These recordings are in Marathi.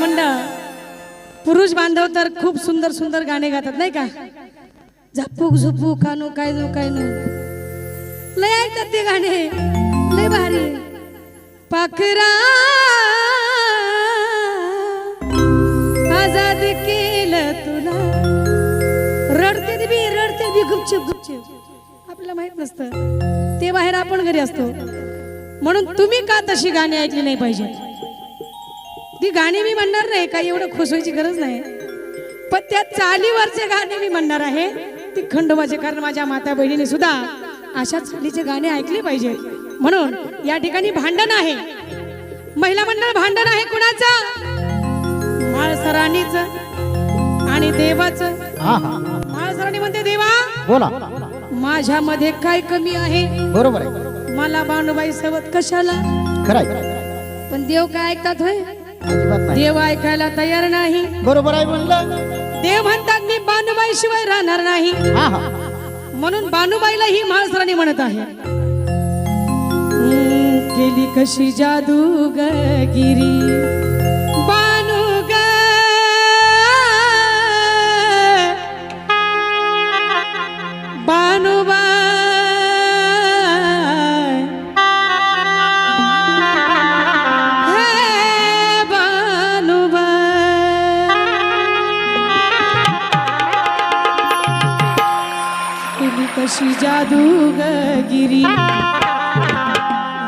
म्हणलं पुरुष बांधव तर खूप सुंदर सुंदर गाणे गातात नाही का? झापूक झुपू कानू काय नो काय नो लय ऐकतात ते गाणे लय भारी. पाखरा आजाद केलं तुला. रडते बी रडते बी गुपचूप गुपचूप. आपल्याला माहीत नसतं ते बाहेर आपण घरी असतो. म्हणून तुम्ही का तशी गाणी ऐकली नाही पाहिजे ती गाणी मी म्हणणार नाही काही एवढं खुश व्हायची गरज नाही. पण त्या चालीवरचे गाणे मी म्हणणार आहे ती खंडोबाचे कारण माझ्या माता बहिणीने सुद्धा अशा चालीचे गाणे ऐकले पाहिजे. म्हणून या ठिकाणी भांडण आहे. महिला मंडळ भांडण आहे कुणाचं? माळसराणीच आणि देवाचं. माळसराणी म्हणते देवा बोला. माझ्यामध्ये काय कमी आहे? बरोबर मला बाणूबाई सोबत कशाला? पण देव काय ऐकतात होय? अजिबात नाही देव ऐकायला तयार नाही. बरोबर आहे म्हणलं? देव म्हणतात मी बानुबाई शिवाय राहणार नाही. हा हा. म्हणून बानुबाईला ही महासराणी म्हणत आहे. केली कशी जादू गिरी. अशी जादू गिरी.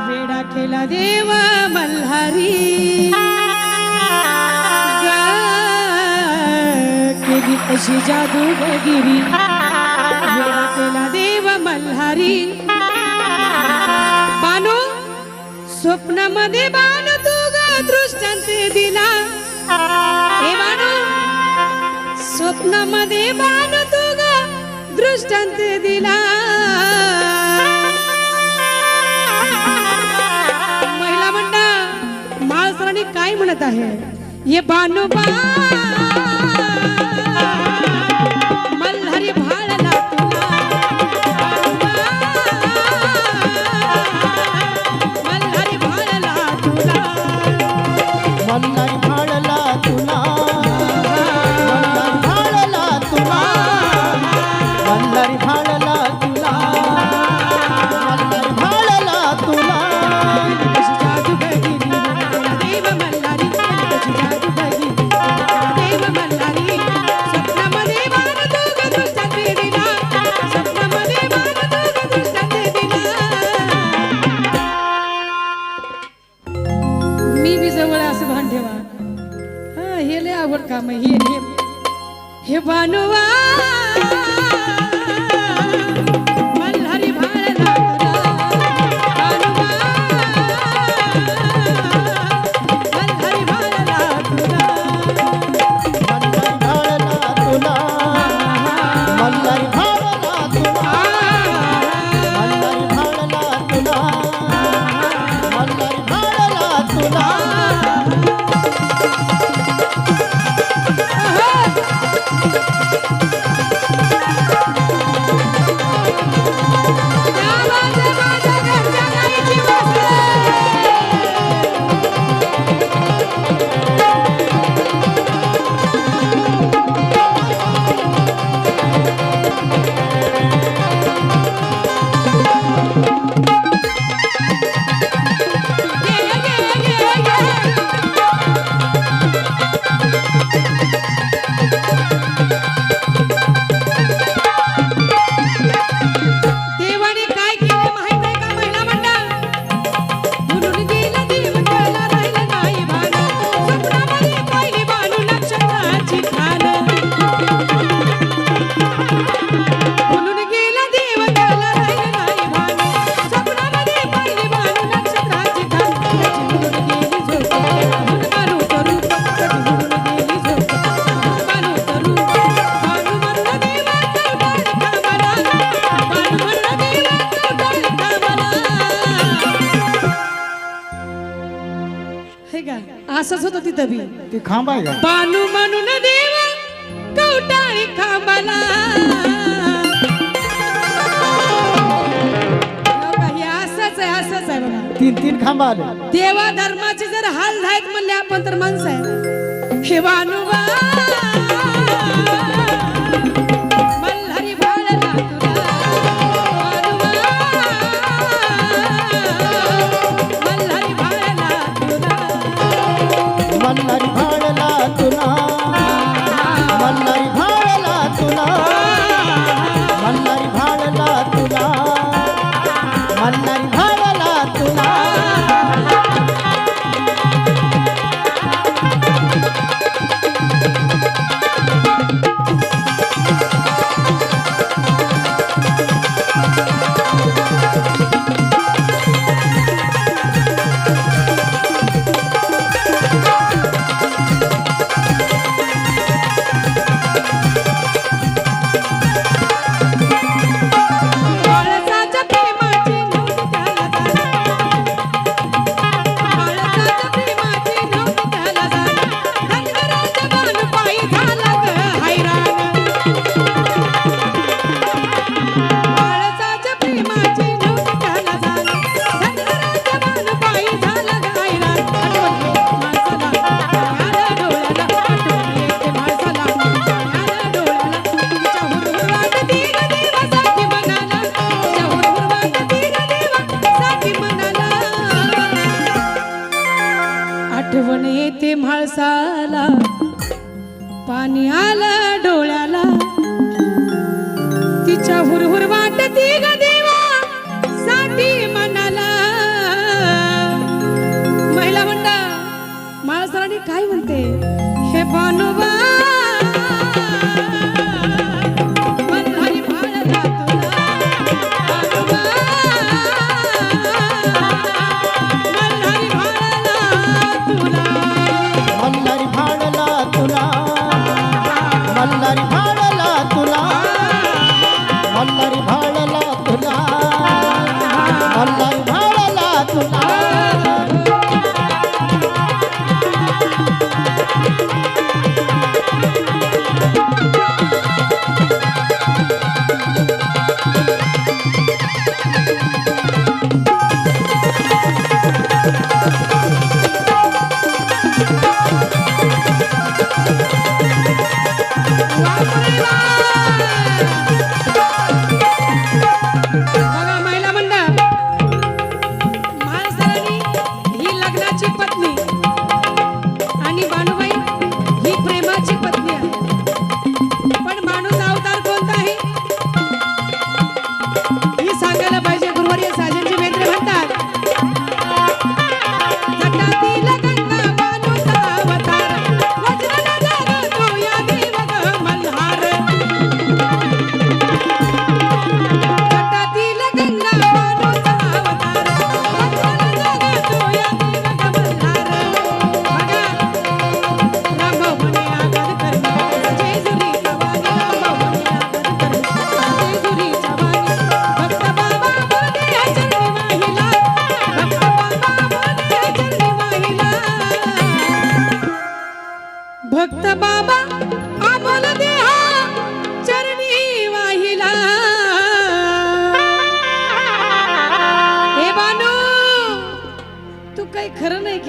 वेडा केला देव मल्हारी. केली अशी जादू गिरी. वेडा केला देव मल्हारी. बानो स्वप्नामध्ये बानू तू ग दृष्टांते दिला. हे बानो स्वप्नामध्ये बाण दृष्टांत दिला. महिला म्हणता माळसराणी काय म्हणत आहे? ये बानुबा हे असंच होतं तिथं बी. ती खांब आहे बानू म्हणून देवा कवटाळी खांबाला. हो तीन तीन खांब आले. देवा धर्माचे जर हाल झालेत म्हणले आपण तर माणसं हे वानुबा श्रावण येते म्हाळसाला. पाणी आलं डोळ्याला. तिच्या हुरहुर वाटती ग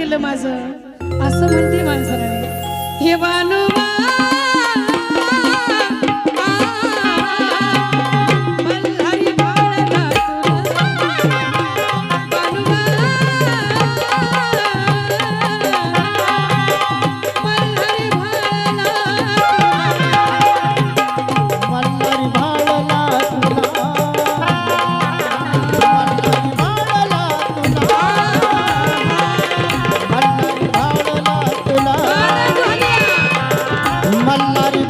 केलं माझं? असं म्हणते माणसाने हे वानू আমার